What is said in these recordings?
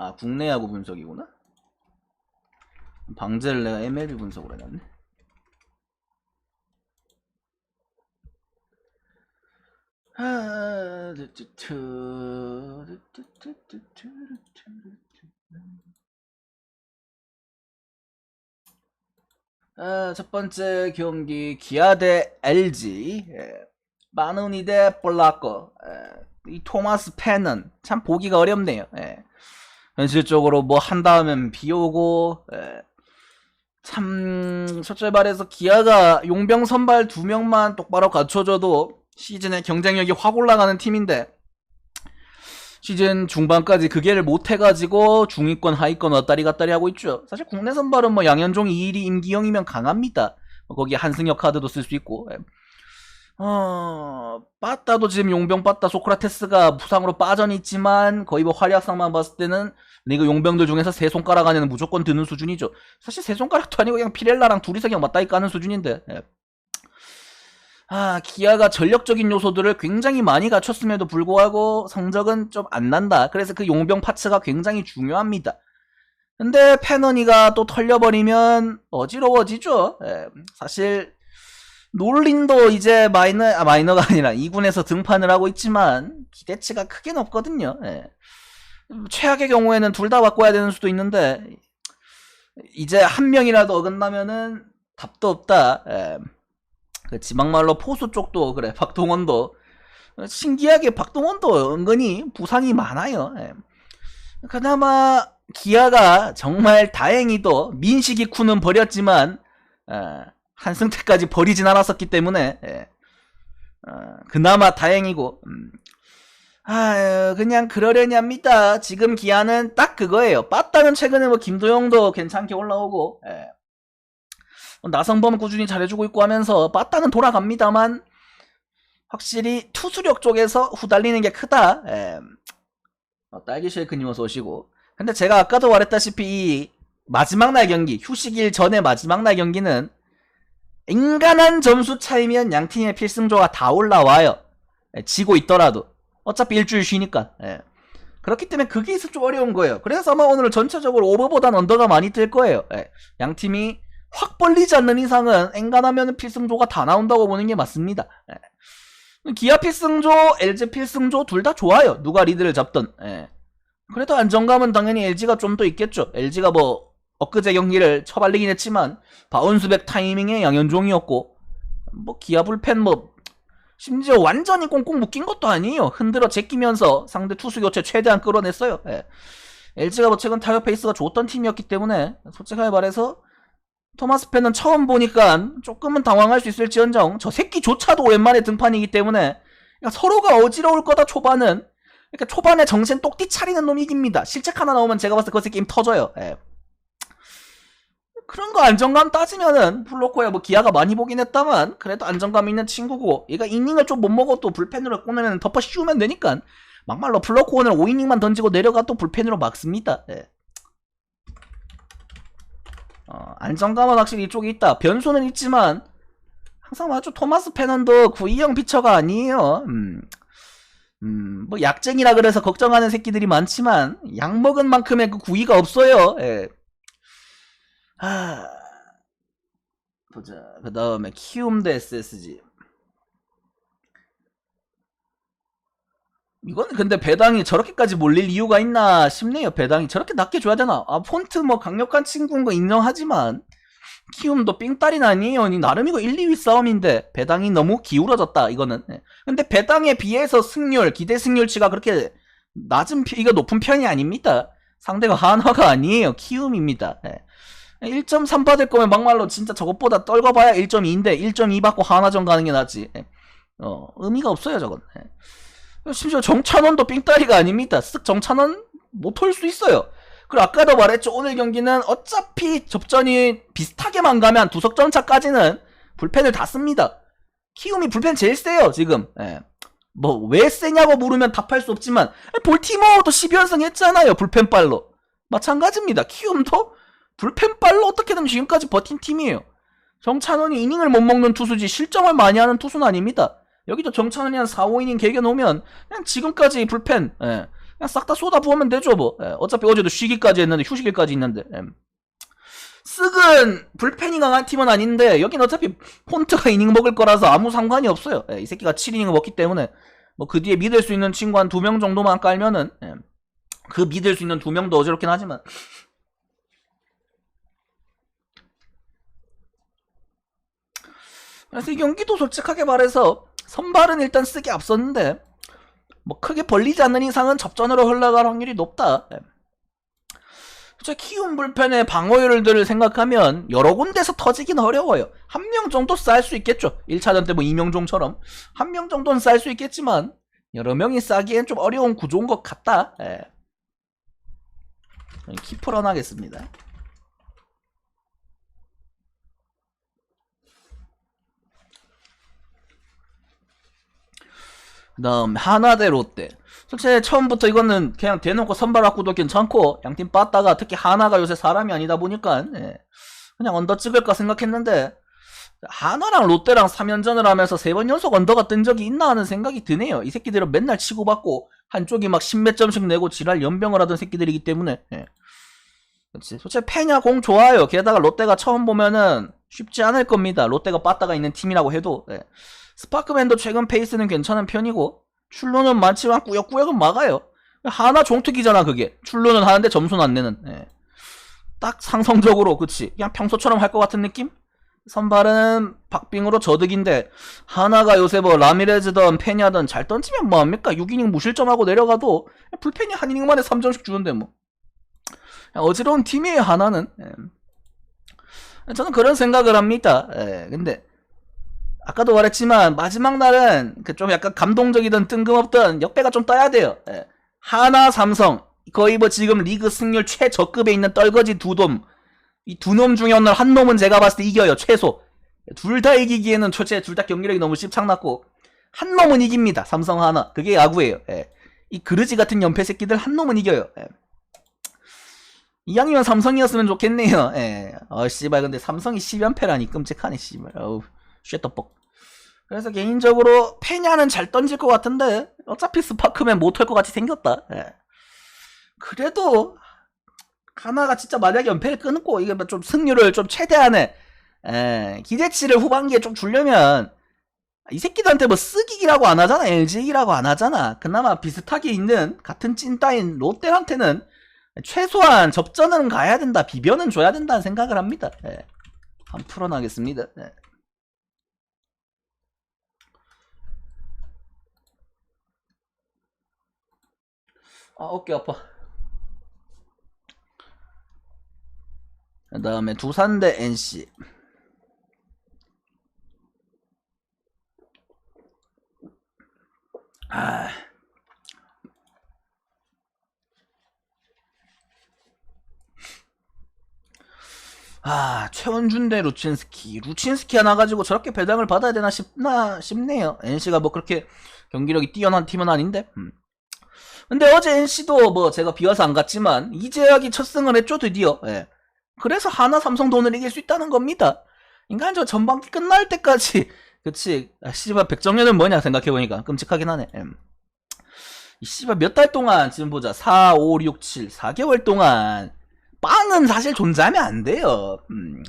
아 국내 야구 분석이구나. 방제를 내가 MLB 분석으로 해놨네. 아. 아, 첫 번째 경기 기아 대 LG 예. 마누니 대 볼라코 예. 이 토마스 펜은 참 보기가 어렵네요 예. 현실적으로 뭐 한 다음엔 비 오고 예. 참 첫째 말해서 기아가 용병 선발 두 명만 똑바로 갖춰줘도 시즌에 경쟁력이 확 올라가는 팀인데 시즌 중반까지 그 기회를 못 해가지고 중위권 하위권 왔다리 갔다리 하고 있죠. 사실 국내 선발은 뭐 양현종, 이일이, 임기영이면 강합니다. 뭐 거기에 한승혁 카드도 쓸 수 있고. 예. 어, 빠따도 지금 용병 빠따 소크라테스가 부상으로 빠져 있지만 거의 뭐 활약상만 봤을 때는 리그 용병들 중에서 세 손가락 안에는 무조건 드는 수준이죠. 사실 세 손가락도 아니고 그냥 피렐라랑 둘이서 그냥 맞다이 까는 수준인데. 예. 아, 기아가 전력적인 요소들을 굉장히 많이 갖췄음에도 불구하고 성적은 좀 안 난다. 그래서 그 용병 파츠가 굉장히 중요합니다. 근데 페너니가 또 털려버리면 어지러워지죠. 예, 사실 놀린도 이제 마이너 아 마이너가 아니라 2군에서 등판을 하고 있지만 기대치가 크게 높거든요. 예. 최악의 경우에는 둘 다 바꿔야 되는 수도 있는데 이제 한 명이라도 어긋나면은 답도 없다. 예. 그 지방말로 포수 쪽도 그래 박동원도 신기하게 박동원도 은근히 부상이 많아요. 예. 그나마 기아가 정말 다행히도 민식이 쿠는 버렸지만 어, 한승태까지 버리진 않았었기 때문에 예. 어, 그나마 다행이고 음. 아 그냥 그러려니 합니다. 지금 기아는 딱 그거예요. 빠따는 최근에 뭐 김도영도 괜찮게 올라오고 예. 나성범 꾸준히 잘해주고 있고 하면서 빠따는 돌아갑니다만 확실히 투수력 쪽에서 후달리는 게 크다. 예. 어, 딸기 쉐이크님 어서 오시고. 근데 제가 아까도 말했다시피 이 마지막 날 경기, 휴식일 전에 마지막 날 경기는 인간한 점수 차이면 양 팀의 필승조가 다 올라와요. 예, 지고 있더라도. 어차피 일주일 쉬니까. 예. 그렇기 때문에 그게 좀 어려운 거예요. 그래서 아마 오늘 전체적으로 오버보단 언더가 많이 뜰 거예요. 예. 양 팀이 확 벌리지 않는 이상은 엔간하면 필승조가 다 나온다고 보는 게 맞습니다. 예. 기아 필승조, LG 필승조 둘 다 좋아요. 누가 리드를 잡던. 예. 그래도 안정감은 당연히 LG가 좀 더 있겠죠. LG가 뭐 엊그제 경기를 처발리긴 했지만 바운스백 타이밍에 양현종이었고 뭐 기아 불펜 뭐 심지어 완전히 꽁꽁 묶인 것도 아니에요. 흔들어 제끼면서 상대 투수 교체 최대한 끌어냈어요. 예. LG가 뭐 최근 타격 페이스가 좋았던 팀이었기 때문에 솔직하게 말해서 토마스 펜은 처음 보니까 조금은 당황할 수 있을지언정 저 새끼조차도 오랜만에 등판이기 때문에 그러니까 서로가 어지러울 거다 초반은 그러니까 초반에 정신 똑띠 차리는 놈이 이깁니다. 실책 하나 나오면 제가 봤을 때 그 새끼 게임 터져요. 예. 그런 거 안정감 따지면은 플로코야 뭐 기아가 많이 보긴 했다만 그래도 안정감 있는 친구고 얘가 이닝을 좀 못 먹어도 불펜으로 꺼내면 덮어 씌우면 되니까 막말로 플로코 오늘 5이닝만 던지고 내려가 또 불펜으로 막습니다. 예. 어, 안정감은 확실히 이쪽에 있다. 변수는 있지만 항상 말하죠. 토마스 페넌도 구이형 피처가 아니에요. 음, 음, 뭐 약쟁이라 그래서 걱정하는 새끼들이 많지만 약 먹은 만큼의 그 구이가 없어요. 예. 하... 보자. 그 다음에 키움 대 SSG. 이건 근데 배당이 저렇게까지 몰릴 이유가 있나 싶네요. 배당이 저렇게 낮게 줘야 되나? 아 폰트 뭐 강력한 친구인 거 인정하지만 키움도 삥딸이 아니에요. 이 나름 이거 1, 2위 싸움인데 배당이 너무 기울어졌다 이거는. 예. 근데 배당에 비해서 승률 기대 승률치가 그렇게 낮은 편- 이거 높은 편이 아닙니다. 상대가 한화가 아니에요. 키움입니다. 예. 1.3 받을 거면 막말로 진짜 저것보다 떨궈봐야 1.2인데 1.2 받고 한화전 가는 게 낫지. 예. 어 의미가 없어요 저건. 예. 심지어 정찬원도 삥따리가 아닙니다. 쓱 정찬원 못올수 있어요. 그리고 아까도 말했죠. 오늘 경기는 어차피 접전이 비슷하게만 가면 두 석점 차까지는 불펜을 다 씁니다. 키움이 불펜 제일 세요 지금. 예. 뭐왜 세냐고 물으면 답할 수 없지만 볼티모어도 12연승 했잖아요. 불펜빨로. 마찬가지입니다. 키움도 불펜빨로 어떻게든 지금까지 버틴 팀이에요. 정찬원이 이닝을 못 먹는 투수지 실점을 많이 하는 투수는 아닙니다. 여기도 정찬원이 한 4, 5이닝 개겨 놓으면 그냥 지금까지 불펜 예. 그냥 싹 다 쏟아 부으면 되죠 뭐. 예, 어차피 어제도 쉬기까지 했는데 휴식일까지 있는데. 예. 쓱은 불펜이 강한 팀은 아닌데 여긴 어차피 폰트가 이닝 먹을 거라서 아무 상관이 없어요. 예, 이 새끼가 7이닝을 먹기 때문에 뭐 그 뒤에 믿을 수 있는 친구 한 두 명 정도만 깔면은 예, 그 믿을 수 있는 두 명도 어지럽긴 하지만 그래서 이 경기도 솔직하게 말해서 선발은 일단 쓰기 앞섰는데 뭐 크게 벌리지 않는 이상은 접전으로 흘러갈 확률이 높다. 예. 저 키운 불펜의 방어율들을 생각하면 여러 군데서 터지긴 어려워요. 한 명 정도 쌀 수 있겠죠. 1차전 때 뭐 이명종처럼 한 명 정도는 쌀 수 있겠지만 여러 명이 싸기엔 좀 어려운 구조인 것 같다. 예. 키퍼런 하겠습니다. 그 다음 하나 대 롯데. 솔직히 처음부터 이거는 그냥 대놓고 선발 갖고도 괜찮고 양팀 빠다가 특히 하나가 요새 사람이 아니다 보니까 예, 그냥 언더 찍을까 생각했는데 하나랑 롯데랑 3연전을 하면서 세 번 연속 언더가 뜬 적이 있나 하는 생각이 드네요. 이 새끼들은 맨날 치고받고 한쪽이 막 십몇 점씩 내고 지랄 연병을 하던 새끼들이기 때문에 예. 그렇지. 솔직히 페냐 공 좋아요. 게다가 롯데가 처음 보면은 쉽지 않을 겁니다. 롯데가 빠따가 있는 팀이라고 해도 예. 스파크맨도 최근 페이스는 괜찮은 편이고 출루는 많지만 꾸역꾸역은 막아요. 하나 종특이잖아 그게. 출루는 하는데 점수는 안 내는. 예. 딱 상성적으로 그치. 그냥 평소처럼 할 것 같은 느낌? 선발은 박빙으로 저득인데 하나가 요새 뭐 라미레즈든 페냐든 잘 던지면 뭐합니까? 6이닝 무실점하고 내려가도 불펜이 한 이닝 만에 3점씩 주는데 뭐. 어지러운 팀이에요 하나는. 예. 저는 그런 생각을 합니다. 예. 근데 아까도 말했지만 마지막 날은 그 좀 약간 감동적이든 뜬금없든 역배가 좀 떠야 돼요. 예. 하나 삼성 거의 뭐 지금 리그 승률 최저급에 있는 떨거지 두 놈. 이 두 놈 중에 오늘 한 놈은 제가 봤을 때 이겨요 최소. 둘 다 이기기에는 초체 둘다 경기력이 너무 씹창났고 한 놈은 이깁니다. 삼성 하나 그게 야구예요. 예. 이 그르지 같은 연패 새끼들 한 놈은 이겨요. 예. 이왕이면 삼성이었으면 좋겠네요. 예. 어 씨발 근데 삼성이 10연패라니 끔찍하네 씨발. 어우 쉣떡볶. 그래서 개인적으로 페냐는 잘 던질 것 같은데 어차피 스파크맨 못할 것 같이 생겼다. 예. 그래도 하나가 진짜 만약에 연패를 끊고 이게 뭐좀 승률을 좀 최대한의 예, 기대치를 후반기에 좀 주려면 이 새끼들한테 뭐 쓰기기라고 안 하잖아 LG기라고 안 하잖아 그나마 비슷하게 있는 같은 찐따인 롯데한테는 최소한 접전은 가야 된다 비벼는 줘야 된다는 생각을 합니다 예. 한 풀어나겠습니다 예. 아 어깨 아파 그 다음에 두산 대 NC 아 아, 최원준 대 루친스키. 루친스키 하나 가지고 저렇게 배당을 받아야 되나 싶나 싶네요. NC가 뭐 그렇게 경기력이 뛰어난 팀은 아닌데. 음. 근데 어제 NC도 뭐 제가 비와서 안 갔지만 이재학이 첫 승을 했죠 드디어. 예. 그래서 하나 삼성 돈을 이길 수 있다는 겁니다. 인간 저 전반기 끝날 때까지 그치 아, 씨발 백정년은 뭐냐 생각해보니까 끔찍하긴 하네. 음. 이 씨발 몇 달 동안 지금 보자 4, 5, 6, 7 4개월 동안 빵은 사실 존재하면 안 돼요. 음.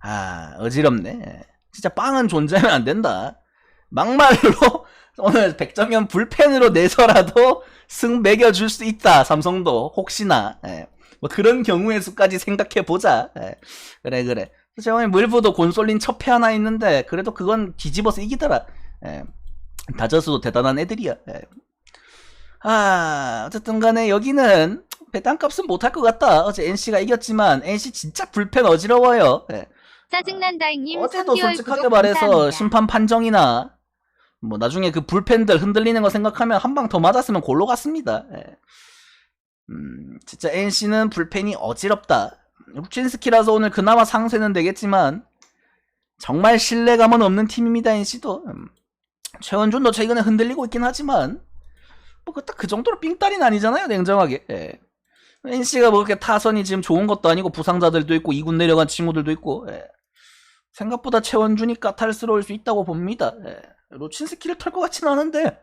아 어지럽네. 진짜 빵은 존재하면 안 된다. 막말로 오늘 백정현 불펜으로 내서라도 승 매겨줄 수 있다. 삼성도 혹시나 예. 뭐 그런 경우의 수까지 생각해 보자. 예. 그래 그래. 오늘 물부도 곤솔린 첩패 하나 있는데 그래도 그건 뒤집어서 이기더라. 예. 다저스도 대단한 애들이야. 예. 아 어쨌든 간에 여기는 배당값은 못할 것 같다. 어제 NC가 이겼지만 NC 진짜 불펜 어지러워요. 예. 짜증난다잉님 어제도 3개월 솔직하게 말해서. 심판 판정이나 뭐 나중에 그 불펜들 흔들리는 거 생각하면 한 방 더 맞았으면 골로 갔습니다. 예. 음, 진짜 NC는 불펜이 어지럽다. 루친스키라서 오늘 그나마 상쇄는 되겠지만 정말 신뢰감은 없는 팀입니다. NC도. 음, 최원준도 최근에 흔들리고 있긴 하지만 뭐 딱 그 정도로 삥딸이는 아니잖아요. 냉정하게. 예. NC가 뭐 그렇게 타선이 지금 좋은 것도 아니고 부상자들도 있고 2군 내려간 친구들도 있고 예. 생각보다 최원준이 까탈스러울 수 있다고 봅니다. 예. 로친스키를 털 것 같지는 않은데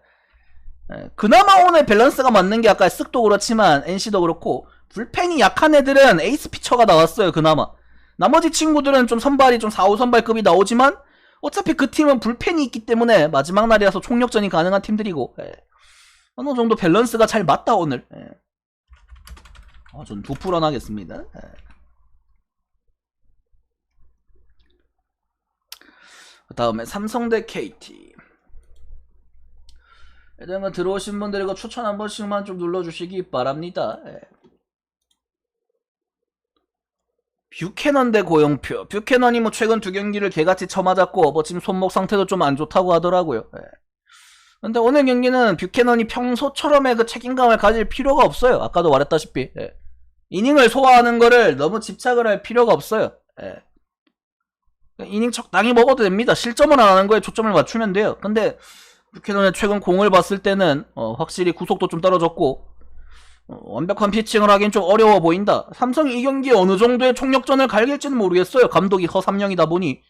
예, 그나마 오늘 밸런스가 맞는 게 아까 쓱도 그렇지만 NC도 그렇고 불펜이 약한 애들은 에이스 피처가 나왔어요 그나마 나머지 친구들은 좀 선발이 좀 4, 5 선발급이 나오지만 어차피 그 팀은 불펜이 있기 때문에 마지막 날이라서 총력전이 가능한 팀들이고 예. 어느 정도 밸런스가 잘 맞다 오늘 예. 어, 전 두풀원 하겠습니다 예. 그 다음에 삼성 대 KT 일단은 들어오신 분들 이거 추천 한 번씩만 좀 눌러주시기 바랍니다. 예. 뷰캐넌 대 고영표. 뷰캐넌이 뭐 최근 두 경기를 개같이 쳐맞았고 뭐 지금 손목 상태도 좀 안 좋다고 하더라고요. 예. 근데 오늘 경기는 뷰캐넌이 평소처럼의 그 책임감을 가질 필요가 없어요. 아까도 말했다시피 예. 이닝을 소화하는 거를 너무 집착을 할 필요가 없어요. 예. 이닝 적당히 먹어도 됩니다. 실점을 안 하는 거에 초점을 맞추면 돼요. 근데 뷰캐넌의 최근 공을 봤을 때는 어, 확실히 구속도 좀 떨어졌고 어, 완벽한 피칭을 하긴 좀 어려워 보인다. 삼성이 이 경기에 어느 정도의 총력전을 갈길지는 모르겠어요. 감독이 허삼령이다 보니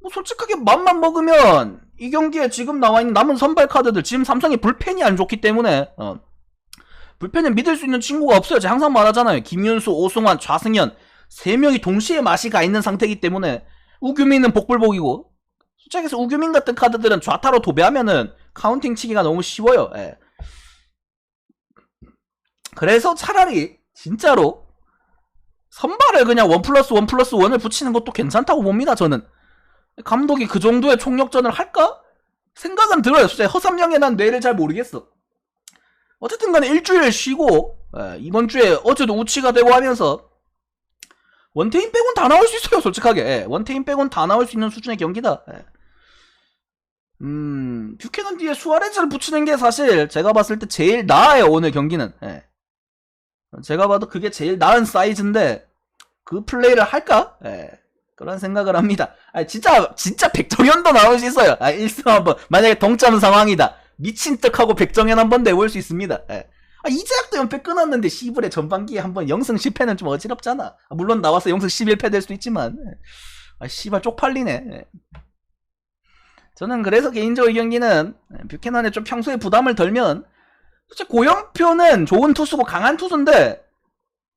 뭐 솔직하게 맘만 먹으면 이 경기에 지금 나와 있는 남은 선발 카드들 지금 삼성이 불펜이 안 좋기 때문에 어, 불펜을 믿을 수 있는 친구가 없어요. 제가 항상 말하잖아요. 김윤수, 오승환, 좌승현 세 명이 동시에 맛이 가 있는 상태이기 때문에 우규민은 복불복이고 솔직히 해서 우규민 같은 카드들은 좌타로 도배하면은 카운팅 치기가 너무 쉬워요. 예. 그래서 차라리 진짜로 선발을 그냥 원 플러스 원 플러스 원을 붙이는 것도 괜찮다고 봅니다. 저는 감독이 그 정도의 총력전을 할까 생각은 들어요. 솔직히 허삼영에 난 뇌를 잘 모르겠어. 어쨌든 간에 일주일 쉬고 예, 이번 주에 어제도 우치가 되고 하면서 원테인 빼곤 다 나올 수 있어요. 솔직하게 예, 원테인 빼곤 다 나올 수 있는 수준의 경기다. 예. 음, 뷰캐넌 뒤에 수아레즈를 붙이는 게 사실 제가 봤을 때 제일 나아요, 오늘 경기는. 예. 제가 봐도 그게 제일 나은 사이즈인데, 그 플레이를 할까? 예. 그런 생각을 합니다. 아 진짜, 진짜 백정현도 나올 수 있어요. 아, 1승 한 번. 만약에 동점 상황이다. 미친 떡하고 백정현 한번 내볼 수 있습니다. 예. 아, 이제약도 연패 끊었는데, 시불의 전반기에 한번 0승 10패는 좀 어지럽잖아. 아, 물론 나와서 0승 11패 될 수도 있지만. 예. 아, 씨발, 쪽팔리네. 예. 저는 그래서 개인적으로 이 경기는 뷰캐넌에 좀 평소에 부담을 덜면 솔직히 고영표는 좋은 투수고 강한 투수인데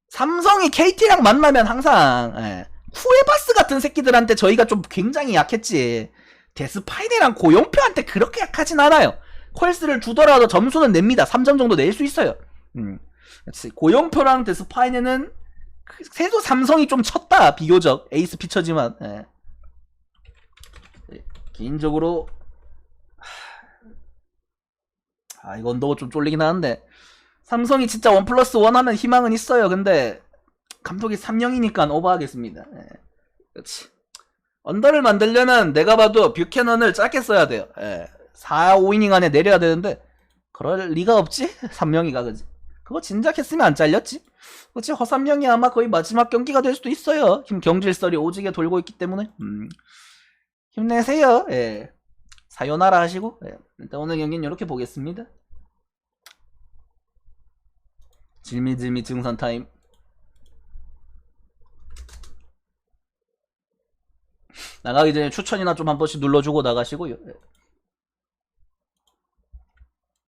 삼성이 KT랑 만나면 항상 예, 쿠에바스 같은 새끼들한테 저희가 좀 굉장히 약했지 데스파이네랑 고영표한테 그렇게 약하진 않아요 콜스를 주더라도 점수는 냅니다. 3점 정도 낼 수 있어요. 음. 고영표랑 데스파이네는 그래도 삼성이 좀 쳤다 비교적. 에이스 피처지만. 예. 개인적으로 아 이거 언더가 좀 쫄리긴 하는데. 삼성이 진짜 원 플러스 원 하면 희망은 있어요. 근데 감독이 3명이니까 오버하겠습니다. 예. 그렇지. 언더를 만들려면 내가 봐도 뷰캐넌을 짧게 써야 돼요. 예. 4, 5이닝 안에 내려야 되는데 그럴 리가 없지 3명이가 그지 그거 진작 했으면 안 잘렸지 그렇지 허삼령이 아마 거의 마지막 경기가 될 수도 있어요 지금 경질설이 오지게 돌고 있기 때문에 음. 힘내세요. 예. 사요나라 하시고 예. 일단 오늘 경기는 이렇게 보겠습니다. 질미질미 증선 타임. 나가기 전에 추천이나 좀 한 번씩 눌러주고 나가시고요. 예.